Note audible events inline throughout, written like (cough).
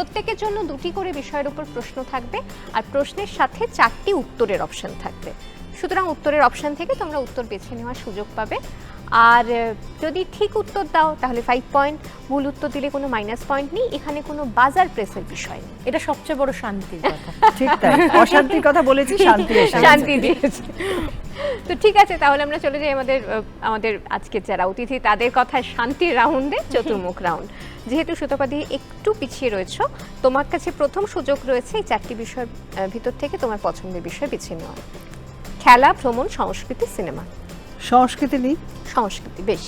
প্রত্যেকের জন্য দুটি করে বিষয়ের উপর প্রশ্ন থাকবে আর প্রশ্নের সাথে চারটি উত্তরের অপশন থাকবে। সুতরাং উত্তরের অপশন থেকে তোমরা উত্তর বেছে নেওয়ার সুযোগ পাবে। আর যদি ঠিক উত্তর দাও তাহলে ফাইভ পয়েন্ট ভুল উত্তর দিলে কোনো মাইনাস পয়েন্ট নেই। এখানে কোনো বাজার প্রেসের বিষয় নেই। এটা সবচেয়ে বড় শান্তির কথা। ঠিক তাই। অশান্তির কথা বলেছি শান্তি। (laughs) শান্তি দিয়েছে। তো ঠিক আছে তাহলে আমরা চলে যাই আমাদের আমাদের আজকের যারা অতিথি তাদের কথায় শান্তির রাউন্ডে চতুর্মুখ রাউন্ড। যেহেতু সুতপাদি একটু পিছিয়ে রয়েছো তোমার কাছে প্রথম সুযোগ রয়েছে এই চারটি বিষয়ের ভিতর থেকে তোমার পছন্দের বিষয় বেছে নেওয়া। খেলা ভ্রমণ সংস্কৃতি সিনেমা। সংস্কৃতি নেই সংস্কৃতি বেশ।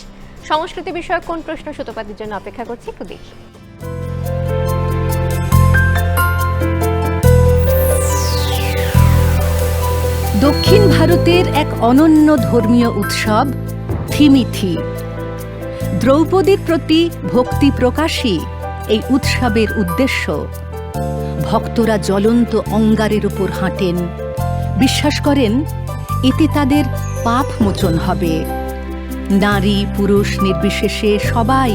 সংস্কৃতি বিষয়ক কোন প্রশ্ন সুতপাদির জন্য অপেক্ষা করছি একটু দেখি। ভারতের এক অনন্য ধর্মীয় উৎসব থিমিথি। দ্রৌপদীর প্রতি ভক্তি প্রকাশই এই উৎসবের উদ্দেশ্য। ভক্তরা জ্বলন্ত অঙ্গারের উপর হাঁটেন। বিশ্বাস করেন, এতে তাদের পাপ মোচন হবে। নারী, পুরুষ নির্বিশেষে সবাই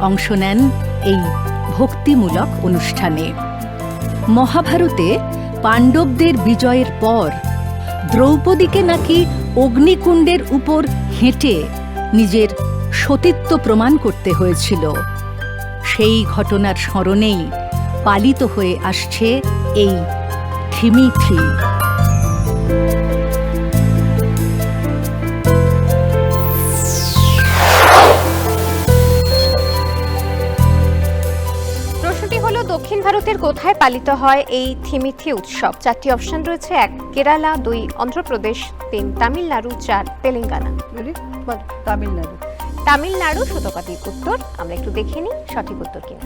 অংশ নেন এই ভক্তিমূলক অনুষ্ঠানে। মহাভারতে পাণ্ডবদের বিজয়ের পর দ্রৌপদীকে নাকি অগ্নিকুণ্ডের উপর হেঁটে নিজের সতীত্ব প্রমাণ করতে হয়েছিল। সেই ঘটনার স্মরণেই পালিত হয়ে আসছে এই থিমিথি। কোথায় পালিত হয় এই থিমিথি উৎসব? চারটি অপশন রয়েছে এক কেরালা দুই অন্ধ্রপ্রদেশ তিন তামিলনাড়ু চার তেলেঙ্গানা। তামিলনাড়ু। তামিলনাড়ু সুতপাতির উত্তর আমরা একটু দেখে নিই সঠিক উত্তর কিনা।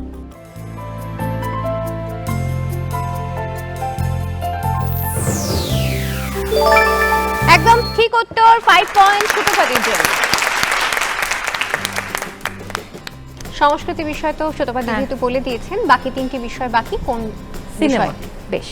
একদম ঠিক উত্তর ফাইভ পয়েন্ট সুতপাতির জন্য সংস্কৃতি বিষয় তো হ্যাঁ। যেহেতু বলে দিয়েছেন বাকি তিনটি বিষয় বাকি কোন সিনেমা। বিষয়? বেশ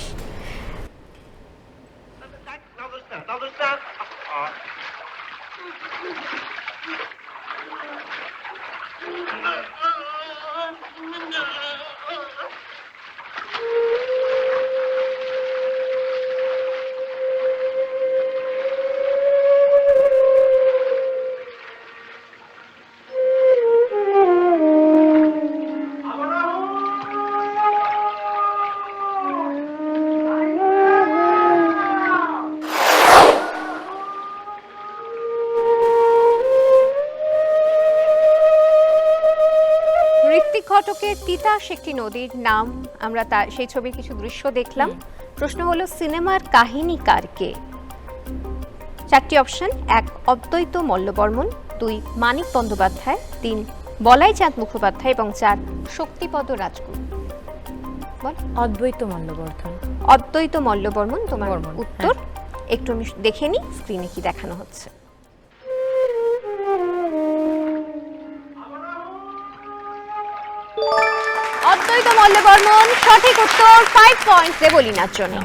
ঘটকের তিতাস একটি নদীর নাম। আমরা তা সেই ছবির কিছু দৃশ্য দেখলাম। প্রশ্ন হলো সিনেমার কাহিনীকার কে? চারটি অপশন। এক অদ্বৈত মল্লবর্মন। দুই মানিক বন্দ্যোপাধ্যায়। তিন বলাই চাঁদ মুখোপাধ্যায়। এবং চার শক্তিপদ রাজগুরু। বল। অদ্বৈত মল্লবর্ধন। অদ্বৈত মল্লবর্মন তোমার উত্তর? একটু আমি দেখে নিই স্ক্রিনে কি দেখানো হচ্ছে। অদ্বৈত মল্লবর্মন সঠিক উত্তর ফাইভ পয়েন্টস দেবলিনার জন্য।